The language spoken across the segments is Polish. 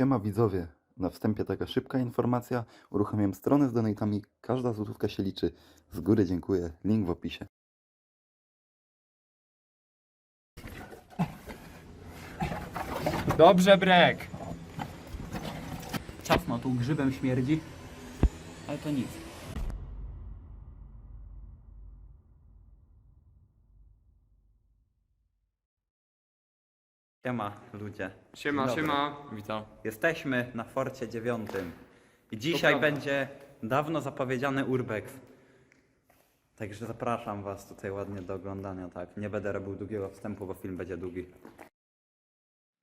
Siema widzowie, na wstępie taka szybka informacja. Uruchomiłem stronę z donatami, każda złotówka się liczy. Z góry dziękuję, link w opisie. Dobrze, Brek. Ciasno tu grzybem śmierdzi, ale to nic. Siema ludzie. Siema, siema. Witam. Jesteśmy na Forcie 9. I dzisiaj prawda. będzie dawno zapowiedziany Urbex. Także zapraszam Was tutaj ładnie do oglądania, tak. Nie będę robił długiego wstępu, bo film będzie długi.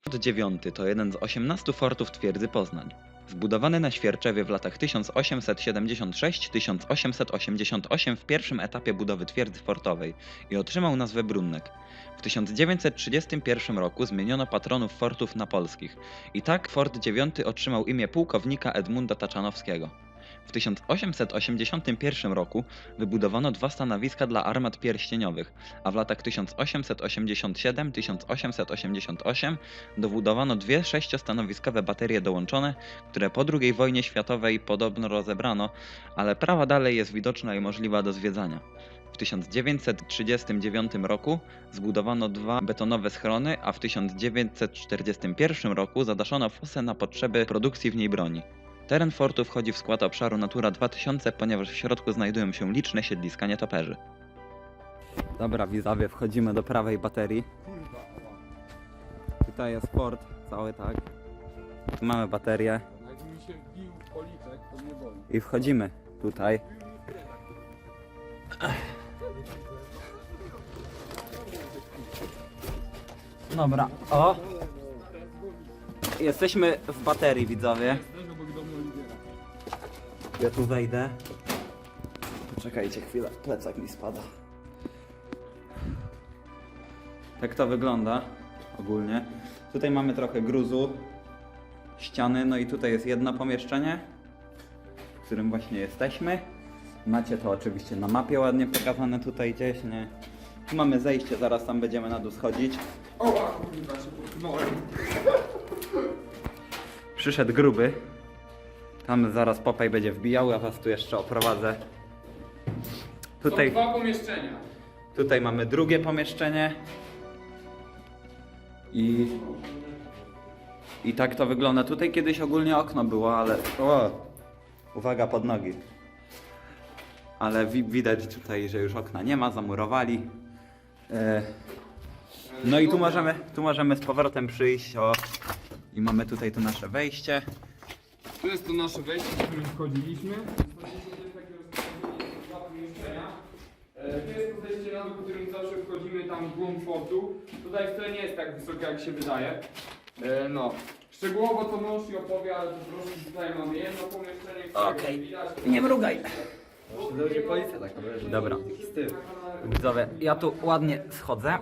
Fort IX to jeden z 18 fortów twierdzy Poznań. Zbudowany na Świerczewie w latach 1876-1888 w pierwszym etapie budowy twierdzy fortowej i otrzymał nazwę Brunnek. W 1931 roku zmieniono patronów fortów na polskich i tak Fort IX otrzymał imię pułkownika Edmunda Taczanowskiego. W 1881 roku wybudowano dwa stanowiska dla armat pierścieniowych, a w latach 1887-1888 dobudowano dwie sześciostanowiskowe baterie dołączone, które po II wojnie światowej podobno rozebrano, ale prawa dalej jest widoczna i możliwa do zwiedzania. W 1939 roku zbudowano dwa betonowe schrony, a w 1941 roku zadaszono fosę na potrzeby produkcji w niej broni. Teren fortu wchodzi w skład obszaru Natura 2000, ponieważ w środku znajdują się liczne siedliska nietoperzy. Dobra, widzowie, wchodzimy do prawej baterii. Tutaj jest port, cały tak. Tu mamy baterię i wchodzimy tutaj. Dobra, o! Jesteśmy w baterii, widzowie. Ja tu wejdę. Poczekajcie chwilę, plecak mi spada. Tak to wygląda ogólnie. Tutaj mamy trochę gruzu, ściany, no i tutaj jest jedno pomieszczenie, w którym właśnie jesteśmy. Macie to oczywiście na mapie ładnie pokazane tutaj gdzieś, nie? Tu mamy zejście, zaraz tam będziemy na dół schodzić. O, kurwa, się potknąłem. Przyszedł gruby. Tam zaraz Popej będzie wbijał, ja was tu jeszcze oprowadzę. Tutaj... Są dwa pomieszczenia. Tutaj mamy drugie pomieszczenie. I. I tak to wygląda. Tutaj kiedyś ogólnie okno było, ale. O! Uwaga pod nogi. Ale wi widać tutaj, że już okna nie ma, zamurowali. E... No i tu możemy, tu możemy z powrotem przyjść. O. I mamy tutaj to nasze wejście. Tu jest to nasze wejście, w którym wchodziliśmy. Dwa pomieszczenia. E, Tu jest to zejście na dół, którym zawsze wchodzimy tam w głąb fortu. Tutaj wcale nie jest tak wysokie, jak się wydaje. E, No. Szczegółowo to mąż i opowie, ale po prostu tutaj mamy jedno pomieszczenie, które Okej. widać. Nie mrugaj. Dobra. Widzowie, ja tu ładnie schodzę.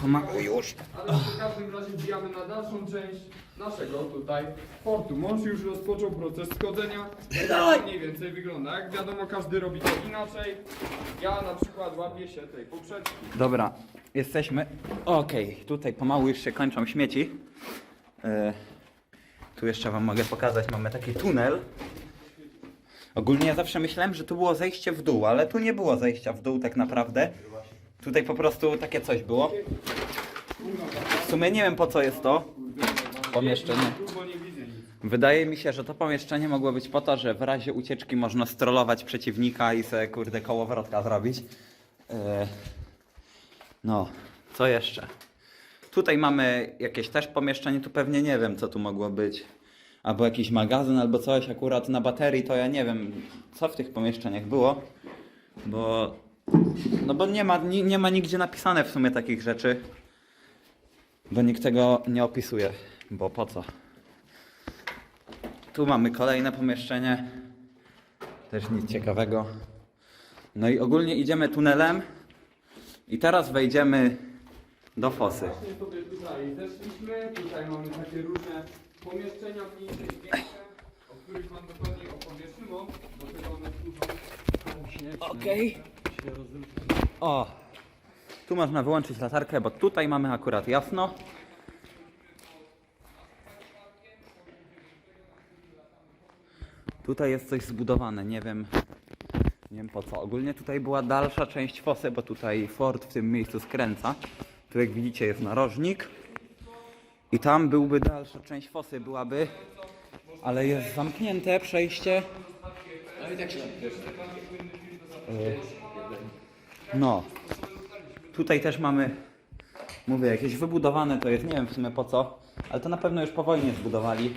Pomału już. Ale w każdym razie wbijamy na dalszą część naszego tutaj portu. Mąż już rozpoczął proces schodzenia. Tak mniej więcej wygląda. Jak wiadomo, każdy robi to inaczej. Ja na przykład łapię się tej poprzeczki. Dobra, jesteśmy. Okej, tutaj pomału już się kończą śmieci. E, tu jeszcze wam mogę pokazać, mamy taki tunel. Ogólnie ja zawsze myślałem, że tu było zejście w dół, ale tu nie było zejścia w dół tak naprawdę. Tutaj po prostu takie coś było. W sumie nie wiem po co jest to pomieszczenie. Wydaje mi się, że to pomieszczenie mogło być po to, że w razie ucieczki można strollować przeciwnika i sobie kurde kołowrotka zrobić. E, No, co jeszcze? Tutaj mamy jakieś też pomieszczenie, tu pewnie nie wiem co tu mogło być. Albo jakiś magazyn, albo coś akurat na baterii, to ja nie wiem co w tych pomieszczeniach było. Bo... No bo nie ma, nie, nie ma nigdzie napisane w sumie takich rzeczy. Bo nikt tego nie opisuje. Bo po co? Tu mamy kolejne pomieszczenie. Też nic ciekawego. No i ogólnie idziemy tunelem. I teraz wejdziemy do fosy. Właśnie sobie tutaj zeszliśmy. Tutaj mamy takie różne pomieszczenia mniejsze i większe, o których wam dokładnie opowie Szymon, bo tego one służą. Okej. O! Tu można wyłączyć latarkę, bo tutaj mamy akurat jasno. Tutaj jest coś zbudowane, nie wiem, nie wiem po co. Ogólnie tutaj była dalsza część fosy, bo tutaj Ford w tym miejscu skręca. Tu jak widzicie jest narożnik. I tam byłby dalsza część fosy, byłaby, ale jest zamknięte przejście. Y, No. Tutaj też mamy, mówię, jakieś wybudowane, to jest, nie wiem w sumie po co, ale to na pewno już po wojnie zbudowali.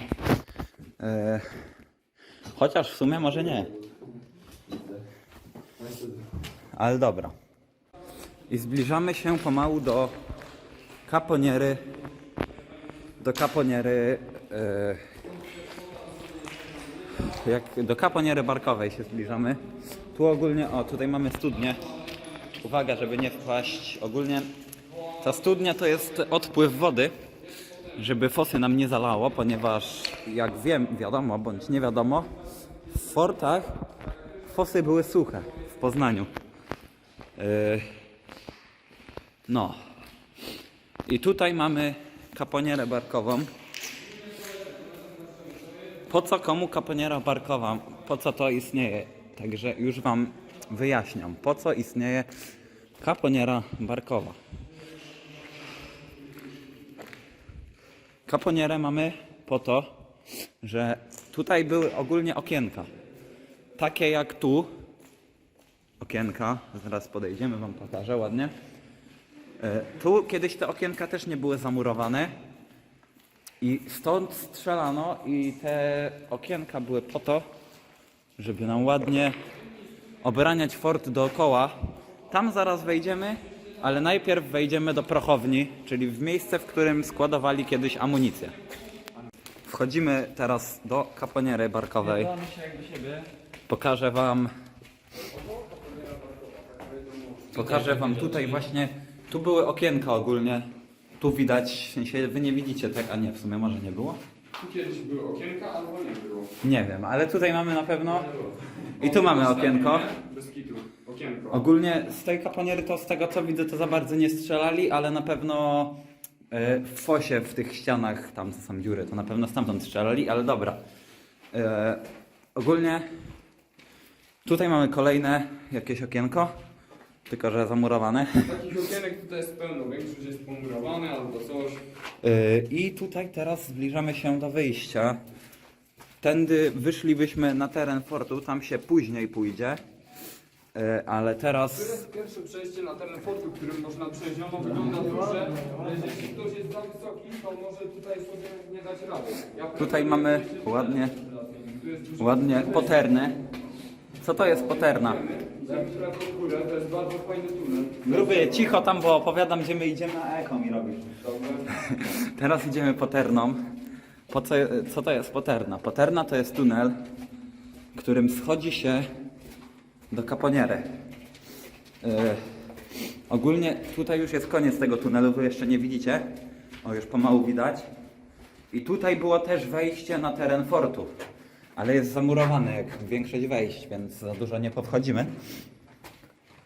E, chociaż w sumie może nie. Ale dobra. I zbliżamy się pomału do kaponiery. Do kaponiery. E, jak do kaponiery barkowej się zbliżamy. Tu ogólnie, o tutaj mamy studnię. Uwaga, żeby nie wpaść. Ogólnie ta studnia to jest odpływ wody, żeby fosy nam nie zalało, ponieważ jak wiem, wiadomo bądź nie wiadomo, w fortach fosy były suche w Poznaniu. Yy, no. I tutaj mamy kaponierę barkową. Po co komu kaponiera barkowa? Po co to istnieje? Także już Wam wyjaśniam, po co istnieje kaponiera barkowa. Kaponierę mamy po to, że tutaj były ogólnie okienka. Takie jak tu. Okienka, zaraz podejdziemy, Wam pokażę ładnie. E, Tu kiedyś te okienka też nie były zamurowane. I stąd strzelano i te okienka były po to, żeby nam ładnie obraniać fort dookoła. Tam zaraz wejdziemy, ale najpierw wejdziemy do prochowni, czyli w miejsce, w którym składowali kiedyś amunicję. Wchodzimy teraz do kaponiery barkowej. Pokażę wam. Pokażę wam tutaj właśnie. Tu były okienka ogólnie. Tu widać, w sensie wy nie widzicie tak, a nie, w sumie może nie było. Tu kiedyś były okienka, albo nie było. Nie wiem, ale tutaj mamy na pewno. I tu mamy okienko. Bez kitu. Okienko. Ogólnie z tej kaponiery to z tego co widzę to za bardzo nie strzelali, ale na pewno e, w fosie w tych ścianach, tam co są dziury, to na pewno stamtąd strzelali, ale dobra. E, ogólnie tutaj mamy kolejne jakieś okienko, tylko że zamurowane. Takich okienek tutaj jest pełno. Większość jest pomurowane albo coś. E, I tutaj teraz zbliżamy się do wyjścia. Tędy wyszlibyśmy na teren fortu, tam się później pójdzie. E, Ale To teraz jest pierwsze przejście na teren fortu, którym można przejść. Ono wygląda duże, ale jeśli ktoś jest za wysoki, to może tutaj sobie nie dać rady. Ja Tutaj mamy ładnie, Tu jest duży ładnie poterne. Co to jest poterna? To jest bardzo fajny tunel. Gruby, cicho tam, bo opowiadam, gdzie my idziemy, a echo mi robisz. Teraz idziemy poterną. Po co, co to jest poterna? Poterna to jest tunel, którym schodzi się do kaponiery. Yy, ogólnie tutaj już jest koniec tego tunelu, wy jeszcze nie widzicie. O, już pomału widać. I tutaj było też wejście na teren fortu. Ale jest zamurowane jak większość wejść, więc za dużo nie powchodzimy.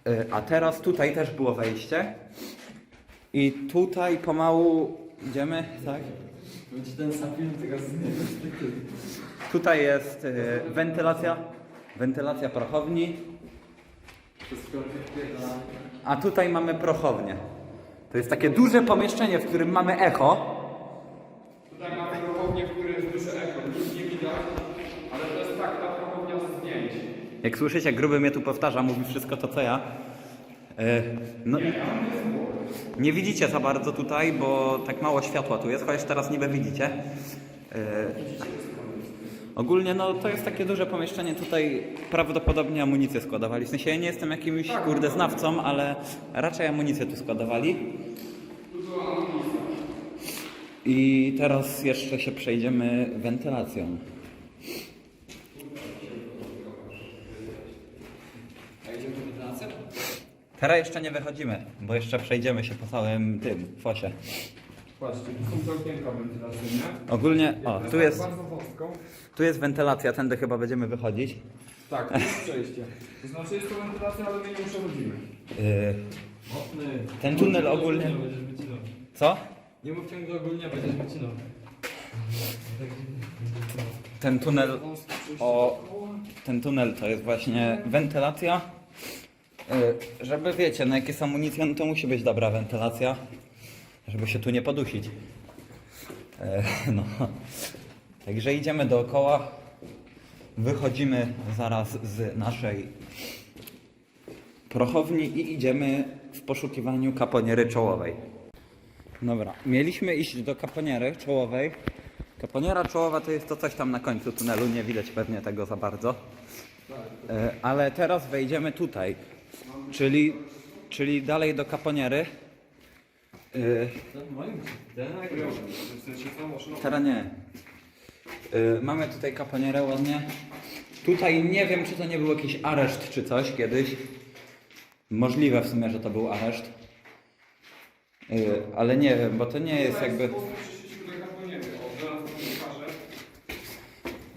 Yy, a teraz tutaj też było wejście. I tutaj pomału idziemy, tak? Tutaj jest y, wentylacja, wentylacja prochowni. A tutaj mamy prochownię. To jest takie duże pomieszczenie, w którym mamy echo. Tutaj mamy prochownię, w której jest duże echo. Nic nie widać, ale to jest tak ta prochownia z zdjęć. Jak słyszycie, gruby mnie tu powtarza, mówi wszystko to co ja. E, No i nie widzicie za bardzo tutaj, bo tak mało światła tu jest, chociaż teraz niby widzicie. E, Ogólnie no to jest takie duże pomieszczenie, tutaj prawdopodobnie amunicję składowali. W sensie ja nie jestem jakimś kurde znawcą, ale raczej amunicję tu składowali. I teraz jeszcze się przejdziemy wentylacją. Teraz jeszcze nie wychodzimy, bo jeszcze przejdziemy się po całym tym fosie. Patrzcie, tu są okienka wentylacyjne. Ogólnie, o, tu jest, Bardzo tu jest wentylacja, tędy chyba będziemy wychodzić. Tak, to jest przejście. To znaczy jest to wentylacja, ale my nie przechodzimy. Yy, ten tunel ogólnie... Co? Nie mów ciągle ogólnie, będziesz wycinał. Ten tunel o ten tunel to jest właśnie wentylacja. Y, Żeby wiecie, no jak jest amunicja, no to musi być dobra wentylacja, żeby się tu nie podusić. E, No. Także idziemy dookoła. Wychodzimy zaraz z naszej prochowni i idziemy w poszukiwaniu kaponiery czołowej. Dobra, mieliśmy iść do kaponiery czołowej. Kaponiera czołowa to jest to coś tam na końcu tunelu, nie widać pewnie tego za bardzo. E, Ale teraz wejdziemy tutaj, czyli, czyli dalej do kaponiery. E, Teraz nie. Y, mamy tutaj kaponierę ładnie. Tutaj nie wiem, czy to nie był jakiś areszt czy coś kiedyś. Możliwe w sumie, że to był areszt. Y, ale nie wiem, bo to nie jest jakby.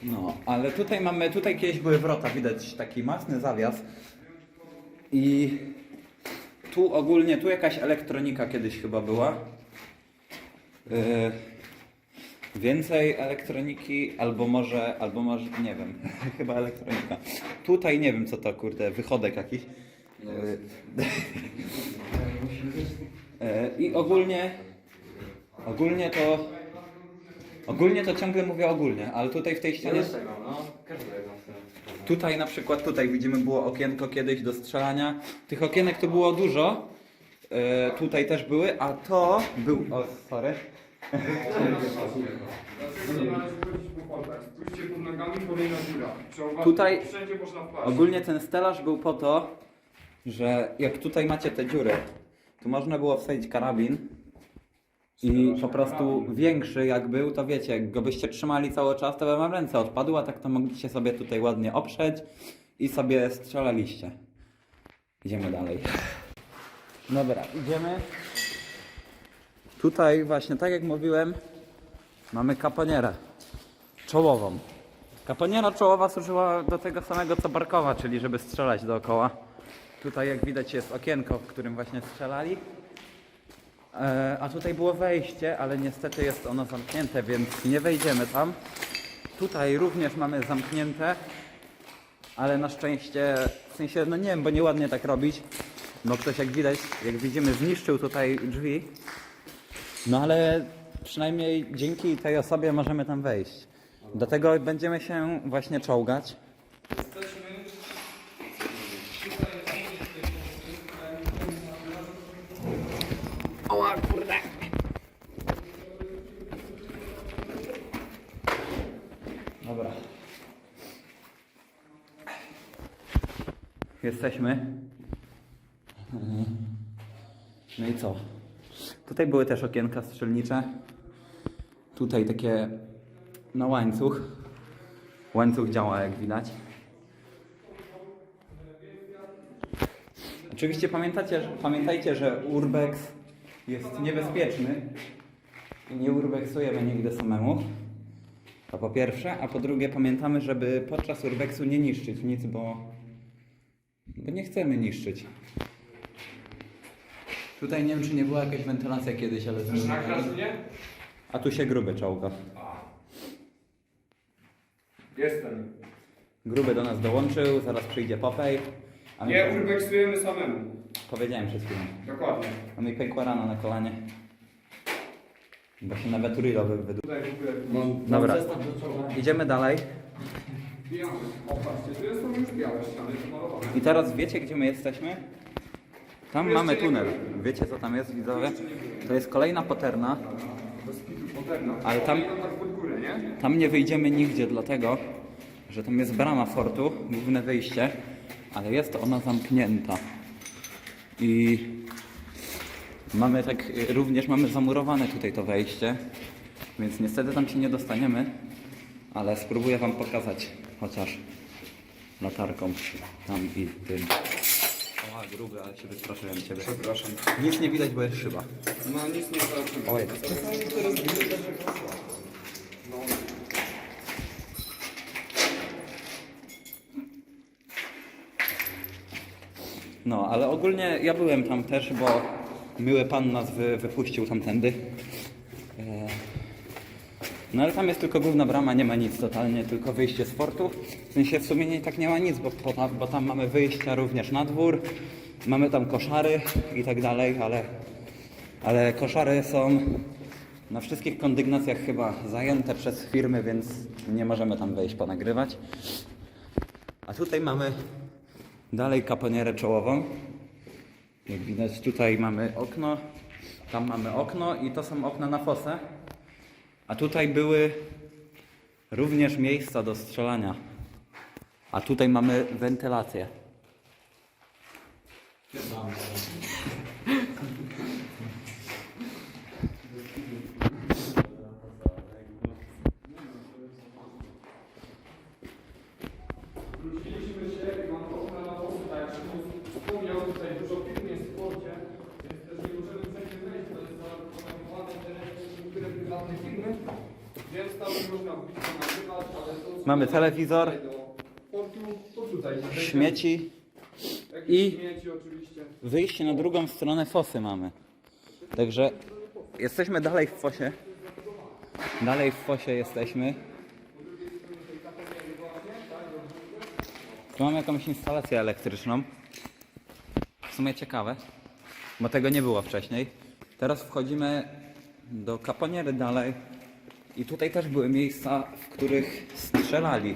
No, ale tutaj mamy, tutaj kiedyś były wrota, widać taki masny zawias. I tu ogólnie, tu jakaś elektronika kiedyś chyba była. Yy, więcej elektroniki, albo może, albo może, nie wiem, chyba elektronika. Tutaj nie wiem co to, kurde, wychodek jakiś. Yy, yy, I ogólnie, ogólnie to, ogólnie to ciągle mówię ogólnie, ale tutaj w tej ścianie... Tutaj na przykład, tutaj widzimy było okienko kiedyś do strzelania. Tych okienek tu było dużo. E, tutaj też były, a to był. O, sorry. Tutaj-. Ogólnie ten stelaż był po to, że jak tutaj macie te dziury, tu można było wsadzić karabin. I po prostu większy jak był, to wiecie, jak go byście trzymali cały czas, to by wam ręce odpadły, a tak to mogliście sobie tutaj ładnie oprzeć i sobie strzelaliście. Idziemy dalej. Dobra, idziemy. Tutaj właśnie, tak jak mówiłem, mamy kaponierę czołową. Kaponiera czołowa służyła do tego samego co barkowa, czyli żeby strzelać dookoła. Tutaj jak widać jest okienko, w którym właśnie strzelali. E, a tutaj było wejście, ale niestety jest ono zamknięte, więc nie wejdziemy tam. Tutaj również mamy zamknięte, ale na szczęście, w sensie, no nie wiem, bo nieładnie tak robić. No ktoś jak widać, jak widzimy, zniszczył tutaj drzwi. No ale przynajmniej dzięki tej osobie możemy tam wejść. Do tego będziemy się właśnie czołgać. Dobra. Jesteśmy. No i co? Tutaj były też okienka strzelnicze. Tutaj takie na łańcuch. Łańcuch działa, jak widać. Oczywiście pamiętacie, pamiętajcie, że urbex jest niebezpieczny i nie urbexujemy nigdy samemu. To po pierwsze, a po drugie pamiętamy, żeby podczas urbexu nie niszczyć nic, bo, bo nie chcemy niszczyć. Tutaj nie wiem, czy nie była jakaś wentylacja kiedyś, ale... Też na? A tu się gruby czołga. Jestem. Gruby do nas dołączył, zaraz przyjdzie Popej. A mi, Nie urbeksujemy samemu. powiedziałem przed chwilą. Dokładnie. A mi pękła rana na kolanie. Bo się nawet Urilo wy- wydł. Tutaj w ogóle Dobra, idziemy dalej. O, patrzcie, tu są już białe ściany pomalowane. I teraz wiecie, gdzie my jesteśmy? Tam mamy nie tunel. byłem. Wiecie, co tam jest, widzowie? To jest kolejna poterna. Bez kitu, poterna. Ale tam- tak pod górę, nie? Tam nie wyjdziemy nigdzie, dlatego że tam jest brama fortu, główne wyjście, ale jest ona zamknięta. I mamy tak, również mamy zamurowane tutaj to wejście, więc niestety tam się nie dostaniemy, ale spróbuję wam pokazać chociaż latarką tam i tym. O, gruby, ale się wystraszyłem ciebie. Przepraszam. Nic nie widać, bo jest szyba. No nic nie zobaczymy. Oj. No, ale ogólnie ja byłem tam też, bo miły pan nas wy, wypuścił tamtędy. E, No ale tam jest tylko główna brama, nie ma nic totalnie, tylko wyjście z fortu. W sensie w sumie nie, tak nie ma nic, bo, bo, tam, bo tam mamy wyjścia również na dwór, mamy tam koszary i tak dalej, ale, ale koszary są na wszystkich kondygnacjach chyba zajęte przez firmy, więc nie możemy tam wejść ponagrywać. A tutaj mamy dalej kaponierę czołową. Jak widać tutaj mamy okno, tam mamy okno i to są okna na fosę. A tutaj były również miejsca do strzelania. A tutaj mamy wentylację. Wróciliśmy się, mam okna na boku, tak jak Szymon wspomniał, tutaj dużo firm jest w sporcie, więc też nie możemy wszędzie wejść, to jest zareklamowane tereny firmy, można to nagrywać, ale to... Mamy telewizor. do portu. Śmieci, Jakieś i- śmieci oczywiście. wyjście na drugą stronę fosy mamy. Także jesteśmy dalej w fosie. Dalej w fosie jesteśmy. Tu mamy jakąś instalację elektryczną. W sumie ciekawe, bo tego nie było wcześniej. Teraz wchodzimy do kaponiery dalej. I tutaj też były miejsca, w których strzelali.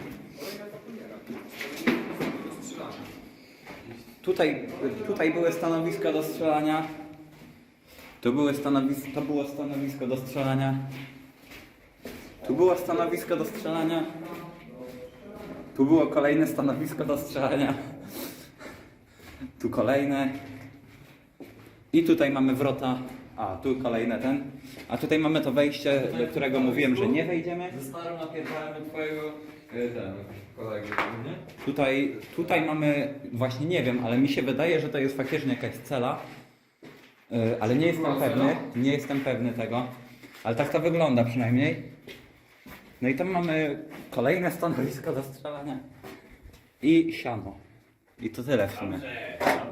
Tutaj, tutaj były stanowiska do strzelania. Tu były stanowisko, to było stanowisko do strzelania. Tu było stanowisko do strzelania. Tu było kolejne stanowisko do strzelania. Tu kolejne. I tutaj mamy wrota. A, tu kolejne ten. A tutaj mamy to wejście, do którego mówiłem, że nie wejdziemy. Ze starym napierdalamy twojego e, ten, kolegę, nie? Tutaj, tutaj mamy, właśnie nie wiem, ale mi się wydaje, że to jest faktycznie jakaś cela, Yy, ale nie jestem Była pewny, cela? nie jestem pewny tego, ale tak to wygląda przynajmniej. No i tam mamy kolejne stanowisko do strzelania i siano. I to tyle w sumie.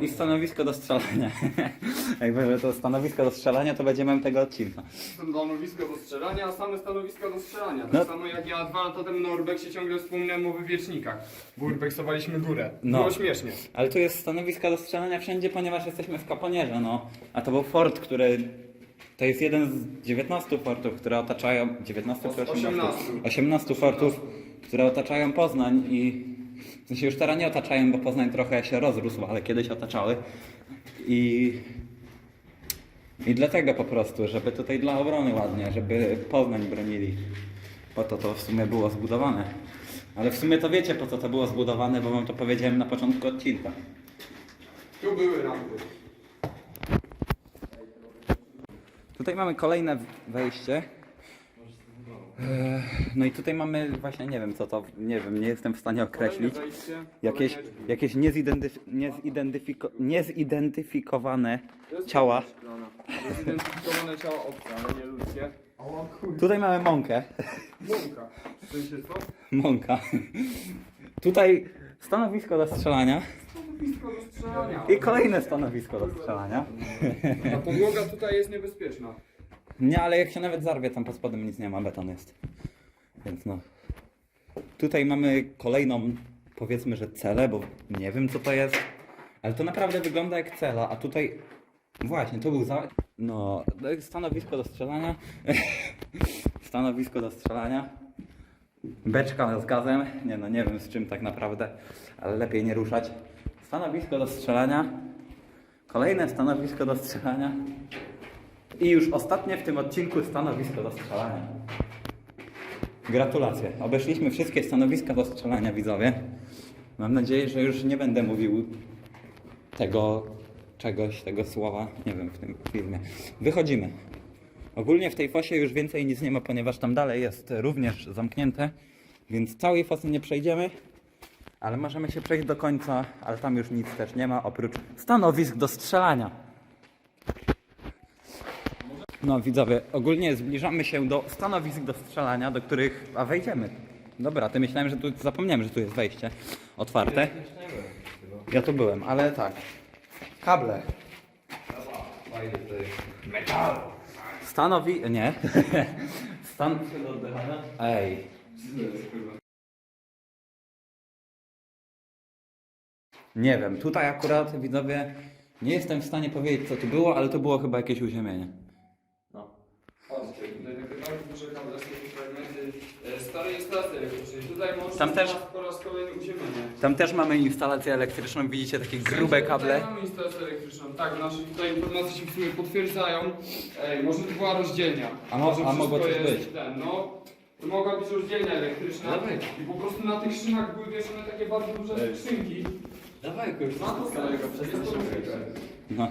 I stanowisko do strzelania. Jakby to stanowisko do strzelania, to będzie miałem tego odcinka. Stanowisko do strzelania, a same stanowiska do strzelania. Tak No. samo jak ja dwa lata temu na Urbexie ciągle wspominałem o wywiecznikach. Urbexowaliśmy górę. No. Było śmiesznie. Ale tu jest stanowiska do strzelania wszędzie, ponieważ jesteśmy w Kaponierze, no. A to był fort, który... To jest jeden z 19 fortów, które otaczają... 19 czy 18? 18. 18 fortów, które otaczają Poznań i... W sensie już teraz nie otaczają, bo Poznań trochę się rozrósł, ale kiedyś otaczały. I... I dlatego po prostu, żeby tutaj dla obrony ładnie, żeby Poznań bronili. Po to to w sumie było zbudowane. Ale w sumie to wiecie po co to było zbudowane, bo wam to powiedziałem na początku odcinka. Tu były rampy. Tutaj mamy kolejne wejście. No i tutaj mamy właśnie nie wiem co to, nie wiem, nie jestem w stanie określić. Jakieś, jakieś niezidentyf- niezidentyfiko- niezidentyfikowane ciała. szklana. Zidentyfikowane ciała obce, ale nie ludzkie. Tutaj mamy mąkę. Mąka. W sensie co? Mąka. Tutaj stanowisko do strzelania Stanowisko do strzelania. i kolejne stanowisko do strzelania. Ta podłoga tutaj jest niebezpieczna. Nie, ale jak się nawet zarwie, tam pod spodem nic nie ma, beton jest. Więc no. Tutaj mamy kolejną, powiedzmy, że celę, bo nie wiem co to jest. Ale to naprawdę wygląda jak cela, a tutaj... Właśnie, to był za... No, stanowisko do strzelania. stanowisko do strzelania. Beczka z gazem. Nie no, nie wiem z czym tak naprawdę, ale lepiej nie ruszać. Stanowisko do strzelania. Kolejne stanowisko do strzelania. I już ostatnie w tym odcinku stanowisko do strzelania. Gratulacje. Obeszliśmy wszystkie stanowiska do strzelania, widzowie. Mam nadzieję, że już nie będę mówił tego czegoś, tego słowa, nie wiem, w tym filmie. Wychodzimy. Ogólnie w tej fosie już więcej nic nie ma, ponieważ tam dalej jest również zamknięte, więc całej fosy nie przejdziemy, ale możemy się przejść do końca, ale tam już nic też nie ma, oprócz stanowisk do strzelania. No widzowie, ogólnie zbliżamy się do stanowisk do strzelania, do których... A wejdziemy. Dobra, ty myślałem, że tu... Zapomniałem, że tu jest wejście otwarte. Ja tu byłem, ale tak. Kable. Stanowi... Nie. Stan... Ej. Nie wiem, tutaj akurat widzowie nie jestem w stanie powiedzieć co tu było, ale to było chyba jakieś uziemienie. Patrzcie, tutaj takie bardzo duże kable, są tu fragmenty e, starej instalacji elektrycznej. Tutaj Tam też- po raz kolejny uziemienie. Tam też mamy instalację elektryczną, widzicie takie grube kable. Tutaj mamy instalację elektryczną, tak, nasze tutaj informacje się w sumie potwierdzają. Ej, może to była rozdzielnia. A mo- Może a wszystko mogło coś jest być. Ten, no, to mogła być rozdzielnia elektryczna. I po prostu na tych szynach były wieszane takie bardzo duże skrzynki. Dawaj, kurwa, to No.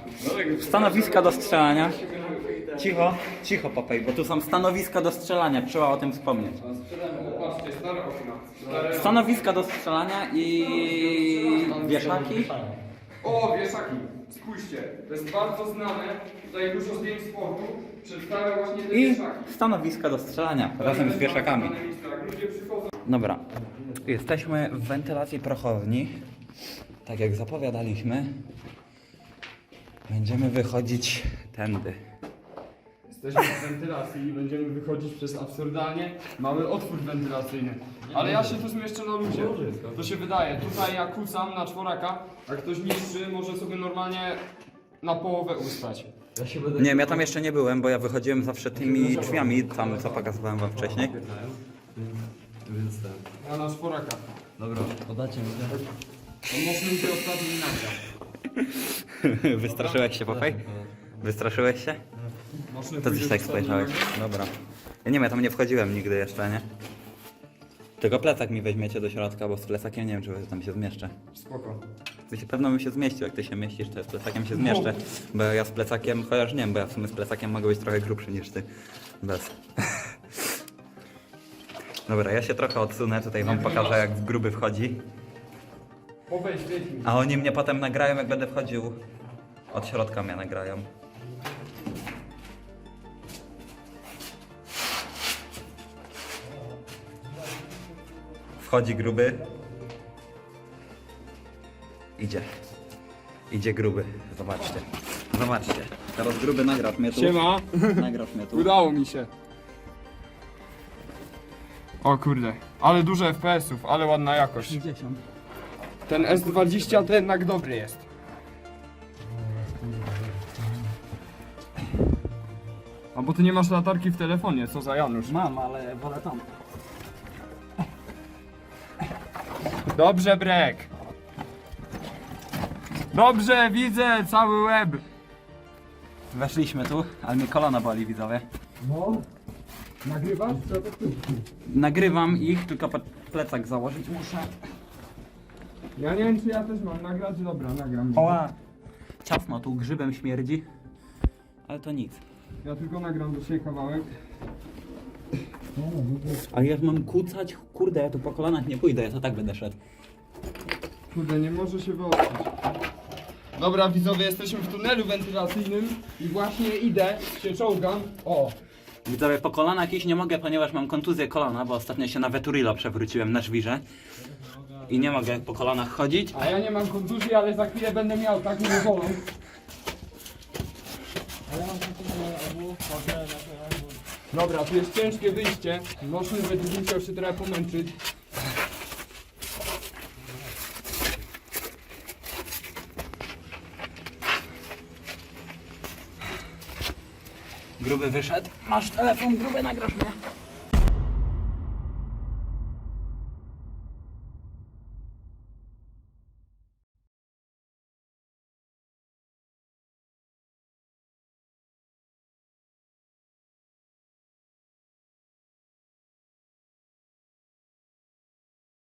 Stanowiska do strzelania. Cicho, cicho Popej, bo tu są stanowiska do strzelania, trzeba o tym wspomnieć. Stare okna. Stare... Stanowiska do strzelania i wieszaki. O, wieszaki, spójrzcie, to jest bardzo znane. Tutaj dużo zdjęć sportu przedstawia właśnie te I wieszaki. stanowiska do strzelania razem z wieszakami. Ludzie przychodzą. Dobra, jesteśmy w wentylacji prochowni. Tak jak zapowiadaliśmy, będziemy wychodzić tędy. Jesteśmy w wentylacji i będziemy wychodzić przez absurdalnie mały otwór wentylacyjny. Ale ja się tu zmieszczę na luzie. To się wydaje. Tutaj ja kucam na czworaka, a ktoś niższy może sobie normalnie na połowę ustać. Nie wiem, ja tam jeszcze nie byłem, bo ja wychodziłem zawsze tymi drzwiami, tam co pokazywałem wam wcześniej. Ja na czworaka. Dobra, podacie mi To mocno mi się ostatni nagra. Wystraszyłeś się, Popej? Wystraszyłeś się? To coś tak ostatni spojrzałeś. Dobra. Ja nie wiem, ja tam nie wchodziłem nigdy jeszcze, nie? Tylko plecak mi weźmiecie do środka, bo z plecakiem nie wiem, czy tam się zmieszczę. Spoko. Ty się pewno bym się zmieścił, jak ty się mieścisz, to ja z plecakiem się zmieszczę. Bo ja z plecakiem, chociaż nie wiem, bo ja w sumie z plecakiem mogę być trochę grubszy niż ty. Bez. Dobra, ja się trochę odsunę, tutaj wam pokażę jak w gruby wchodzi. Wiedźmy. A oni mnie potem nagrają, jak będę wchodził. Od środka mnie nagrają. Wchodzi gruby. Idzie. Idzie gruby. Zobaczcie. Zobaczcie. Teraz gruby nagrasz mnie tu. Siema. Nagrasz mnie tu. Udało mi się. O kurde, ale dużo FPS-ów, ale ładna jakość. 50. Ten S20 to jednak dobry jest. A bo ty nie masz latarki w telefonie, co za Janusz? Mam, ale wolę tam. Dobrze, Brek. Dobrze, widzę cały łeb. Weszliśmy tu, ale mnie kolana boli widzowie. No. Nagrywasz? Co to ty? Nagrywam ich, tylko plecak założyć muszę. Ja nie wiem, czy ja też mam nagrać. Dobra, nagram. Oła! Ciasno tu grzybem śmierdzi. Ale to nic. Ja tylko nagram do siebie kawałek. Ale jak mam kucać, kurde, ja tu po kolanach nie pójdę, ja to tak będę szedł. Kurde, nie może się wyostrzyć. Dobra, widzowie, jesteśmy w tunelu wentylacyjnym i właśnie idę, się czołgam. O, Widzowie, po kolanach iść nie mogę, ponieważ mam kontuzję kolana, bo ostatnio się na Veturilo przewróciłem na żwirze. I nie mogę po kolanach chodzić. a ja nie mam kontuzji, ale za chwilę będę miał, tak mnie bolą. Dobra, tu jest ciężkie wyjście. Mocny będzie musiał się trochę pomęczyć. Gruby wyszedł. Masz telefon, gruby, nagrasz mnie.